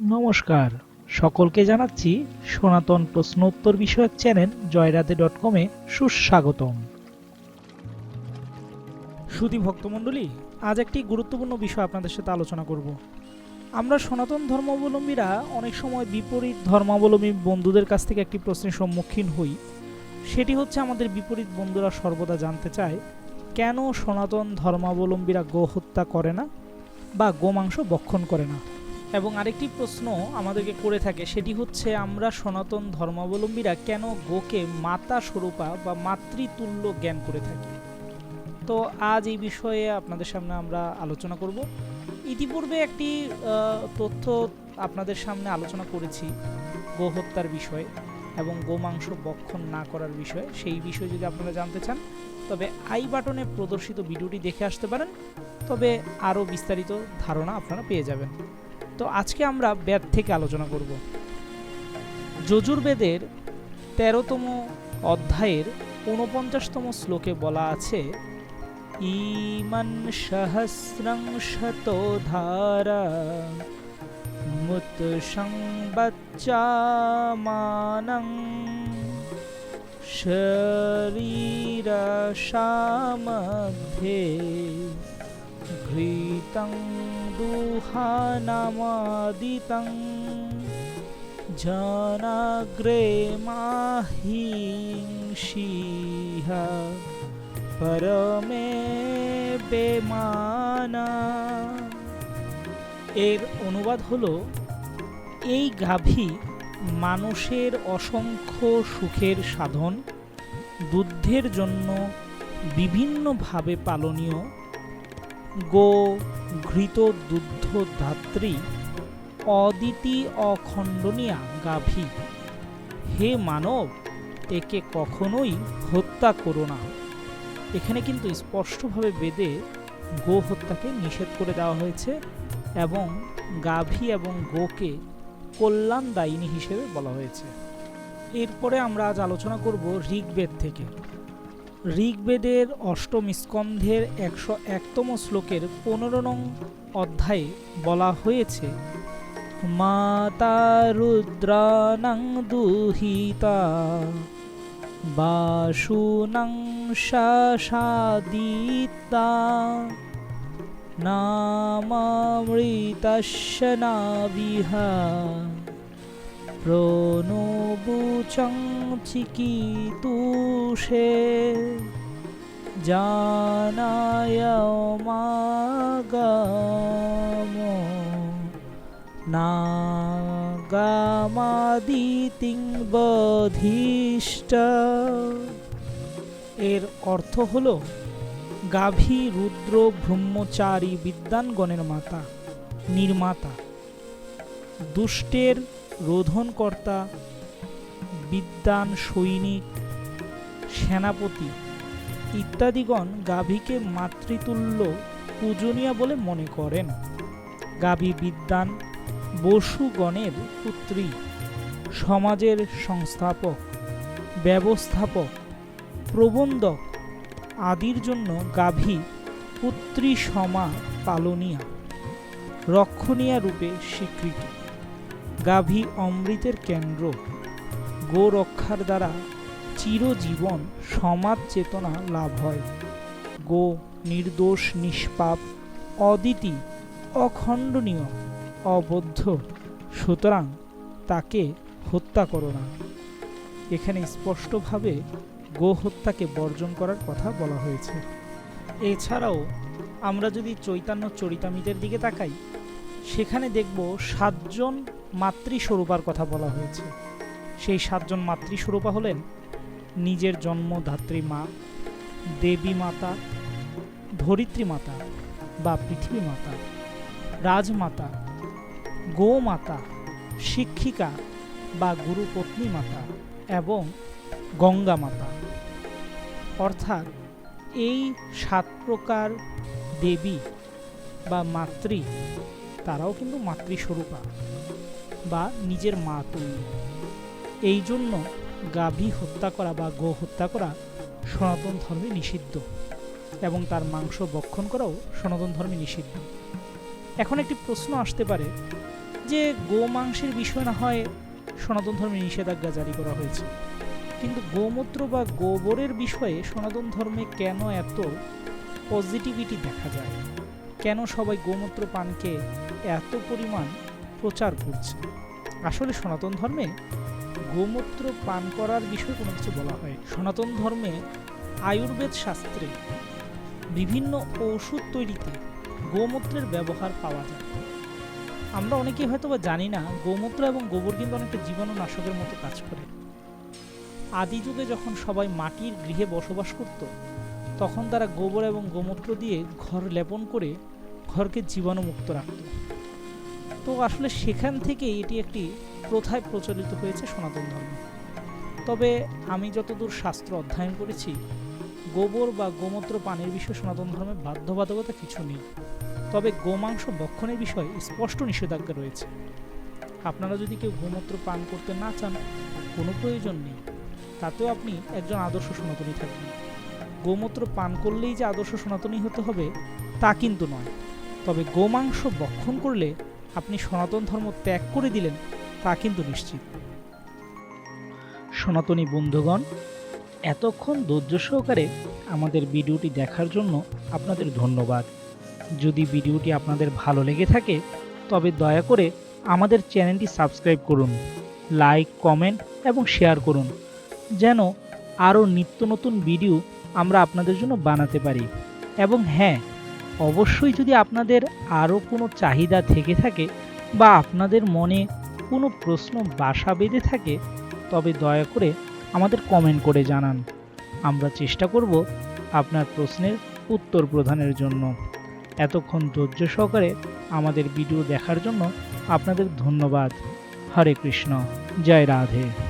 নমস্কার। সকলকে জানাচ্ছি সনাতন প্রশ্নোত্তর বিষয়ক চ্যানেল জয়রাধে ডট কমে সুস্বাগতম। সুধী ভক্তমণ্ডলী, আজ একটি গুরুত্বপূর্ণ বিষয় আপনাদের সাথে আলোচনা করব। আমরা সনাতন ধর্মাবলম্বীরা অনেক সময় বিপরীত ধর্মাবলম্বী বন্ধুদের কাছ থেকে একটি প্রশ্নের সম্মুখীন হই। সেটি হচ্ছে আমাদের বিপরীত বন্ধুরা সর্বদা জানতে চায়, কেন সনাতন ধর্মাবলম্বীরা গো হত্যা করে না বা গোমাংস বক্ষণ করে না? এবং আরেকটি প্রশ্ন আমাদেরকে করে থাকে, সেটি হচ্ছে আমরা সনাতন ধর্মাবলম্বীরা কেন গোকে মাতা স্বরূপা বা মাতৃতুল্য জ্ঞান করে থাকি? তো আজ এই বিষয়ে আপনাদের সামনে আমরা আলোচনা করব। ইতিপূর্বে একটি তথ্য আপনাদের সামনে আলোচনা করেছি, গো হত্যার বিষয়ে এবং গোমাংস বক্ষণ না করার বিষয়ে। সেই বিষয়ে যদি আপনারা জানতে চান, তবে আই বাটনে প্রদর্শিত ভিডিওটি দেখে আসতে পারেন। তবে আরও বিস্তারিত ধারণা আপনারা পেয়ে যাবেন। তো আজকে আমরা বেদ থেকে আলোচনা করব। যজুর্বেদের তেরোতম অধ্যায়ের ঊনপঞ্চাশতম শ্লোকে বলা আছে ইমান সহস্রং শত ধারা সংবচ্চামানং শরীরসামধ্যে ঘৃতং দুহানামাদিতং জনাগ্রে মাহিংসিহ পরমে বেমানা এর অনুবাদ হলো, এই গাভী মানুষের অসংখ্য সুখের সাধন দুধের জন্য বিভিন্নভাবে পালনীয় গো ঘৃত দুগ্ধ ধাত্রী অদিতি অখণ্ডনীয়া গাভী। হে মানব, একে কখনোই হত্যা করো না। এখানে কিন্তু স্পষ্টভাবে বেদে গো হত্যাকে নিষেধ করে দেওয়া হয়েছে এবং গাভী এবং গোকে কল্যাণদায়িনী হিসেবে বলা হয়েছে। এরপরে আমরা আজ আলোচনা করব ঋগ্বেদ থেকে। ঋগ্বেদের অষ্টম স্কন্ধের একশো একতম শ্লোকের পনেরো নং অধ্যায়ে বলা হয়েছে, মাতা রুদ্রাণং দুহিতা, বাসুনং শাসাদিতা, নামামৃতস্য নাবিহা প্রণবুচং চিকিতুষে জানায় মাগাম এর অর্থ হল গাভী রুদ্র ব্রহ্মচারী বিদ্যানগণের মাতা নির্মাতা। দুষ্টের রোধনকর্তা বিদ্যান সৈনিক সেনাপতি ইত্যাদিগণ গাভীকে মাতৃতুল্য পূজনীয় বলে মনে করেন। গাভী বিদ্যান বসুগণের পুত্রী, সমাজের সংস্থাপক, ব্যবস্থাপক, প্রবন্ধক আদির জন্য গাভী পুত্রী সমা পালনীয়া, রক্ষণীয়া রূপে স্বীকৃতি। গাভী অমৃতের কেন্দ্র। গো রক্ষার দ্বারা চিরজীবন সমাজ চেতনা লাভ হয়। গো নির্দোষ, নিষ্পাপ, অদিতি, অখণ্ডনীয়, অবদ্ধ, সুতরাং তাকে হত্যা করো না। এখানে স্পষ্টভাবে গো হত্যাকে বর্জন করার কথা বলা হয়েছে। এছাড়াও আমরা যদি চৈতন্য চরিতামিতের দিকে তাকাই সেখানে দেখব সাতজন মাতৃস্বরূপার কথা বলা হয়েছে। সেই সাতজন মাতৃস্বরূপা হলেন নিজের জন্মধাত্রী মা, দেবী মাতা, ধরিত্রী মাতা বা পৃথিবী মাতা, রাজমাতা, গোমাতা, শিক্ষিকা বা গুরুপত্নী মাতা এবং গঙ্গা মাতা। অর্থাৎ এই সাত প্রকার দেবী বা মাতৃ তারাও কিন্তু মাতৃস্বরূপা বা নিজের মা তুল্য এই জন্য গাভী হত্যা করা বা গো হত্যা করা সনাতন ধর্মে নিষিদ্ধ এবং তার মাংস বক্ষণ করাও সনাতন ধর্মে নিষিদ্ধ। এখন একটি প্রশ্ন আসতে পারে যে গো মাংসের বিষয় না হয় সনাতন ধর্মে নিষেধাজ্ঞা জারি করা হয়েছে। কিন্তু গোমূত্র বা গোবরের বিষয়ে সনাতন ধর্মে কেন এত পজিটিভিটি দেখা যায়? কেন সবাই গোমূত্র পানকে এত পরিমাণ প্রচার করছে। আসলে সনাতন ধর্মে গোমূত্র পান করার বিষয়ে কোনো কিছু বলা হয় সনাতন ধর্মে আয়ুর্বেদ শাস্ত্রে বিভিন্ন ঔষধ তৈরিতে গোমূত্রের ব্যবহার পাওয়া যায়। আমরা অনেকেই হয়তো বা জানি না, গোমূত্র এবং গোবর কিন্তু অনেকটা জীবাণুনাশকের মতো কাজ করে। আদি যুগে যখন সবাই মাটির গৃহে বসবাস করত, তখন তারা গোবর এবং গোমূত্র দিয়ে ঘর লেপন করে ঘরকে জীবাণুমুক্ত রাখত। তো আসলে সেখান থেকে এটি একটি প্রথায় প্রচলিত হয়েছে সনাতন ধর্ম। তবে আমি যতদূর শাস্ত্র অধ্যয়ন করেছি, গোবর বা গোমূত্র পানের বিষয়ে সনাতন ধর্মে বাধ্যবাধকতা কিছু নেই। তবে গোমাংস ভক্ষণের বিষয়ে স্পষ্ট নিষেধাজ্ঞা রয়েছে। আপনারা যদি কেউ গোমূত্র পান করতে না চান, কোনো প্রয়োজন নেই। তাতেও আপনি একজন আদর্শ সনাতনী থাকবেন গোমূত্র পান করলেই যে আদর্শ সনাতনী হতে হবে, তা কিন্তু নয়। তবে গোমাংস ভক্ষণ করলে আপনি সনাতন ধর্ম ত্যাগ করে দিলেন, তা কিন্তু নিশ্চিত। সনাতনী বন্ধুগণ, এতক্ষণ ধৈর্য সহকারে আমাদের ভিডিওটি দেখার জন্য আপনাদের ধন্যবাদ। যদি ভিডিওটি আপনাদের ভালো লেগে থাকে, তবে দয়া করে আমাদের চ্যানেলটি সাবস্ক্রাইব করুন, লাইক, কমেন্ট এবং শেয়ার করুন, যেন আরও নিত্য নতুন ভিডিও আমরা আপনাদের জন্য বানাতে পারি। এবং হ্যাঁ অবশ্যই যদি আপনাদের আরও কোনো চাহিদা থেকে থাকে বা আপনাদের মনে কোনো প্রশ্ন বাসা বেঁধে থাকে, তবে দয়া করে আমাদের কমেন্ট করে জানান। আমরা চেষ্টা করব আপনার প্রশ্নের উত্তর প্রদানের জন্য। এতক্ষণ ধৈর্য সহকারে আমাদের ভিডিও দেখার জন্য আপনাদের ধন্যবাদ। হরে কৃষ্ণ। জয় রাধে।